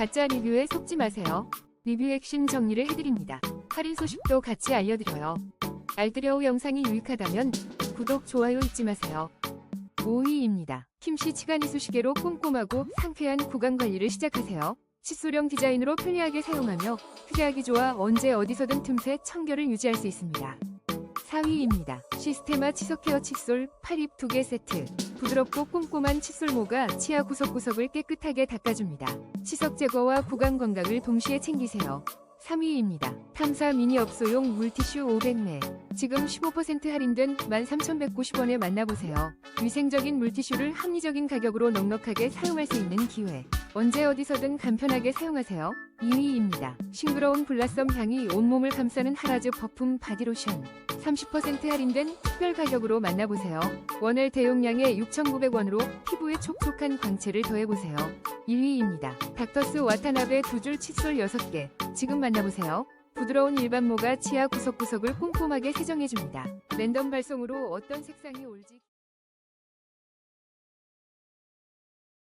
가짜 리뷰에 속지 마세요. 리뷰 핵심 정리를 해드립니다. 할인 소식도 같이 알려드려요. 알뜰여우 영상이 유익하다면 구독, 좋아요 잊지 마세요. 5위입니다. kimchi 치가니수 시계로 꼼꼼하고 상쾌한 구강 관리를 시작하세요. 칫솔형 디자인으로 편리하게 사용하며 휴대하기 좋아 언제 어디서든 틈새 청결을 유지할 수 있습니다. 4위입니다. 시스테마 치석 케어 칫솔 8입 2개 세트. 부드럽고 꼼꼼한 칫솔모가 치아 구석구석을 깨끗하게 닦아줍니다. 치석 제거와 구강 건강을 동시에 챙기세요. 3위입니다. 탐사 미니 업소용 물티슈 500매. 지금 15% 할인된 13,190원에 만나보세요. 위생적인 물티슈를 합리적인 가격으로 넉넉하게 사용할 수 있는 기회. 언제 어디서든 간편하게 사용하세요. 2위입니다. 싱그러운 블라썸 향이 온몸을 감싸는 하라즈 퍼퓸 바디로션. 30% 할인된 특별 가격으로 만나보세요. 원엘 대용량의 6,900원으로 피부에 촉촉한 광채를 더해보세요. 1위입니다. 닥터스 와타나베 두 줄 칫솔 6개. 지금 만나보세요. 부드러운 일반모가 치아 구석구석을 꼼꼼하게 세정해줍니다. 랜덤 발송으로 어떤 색상이 올지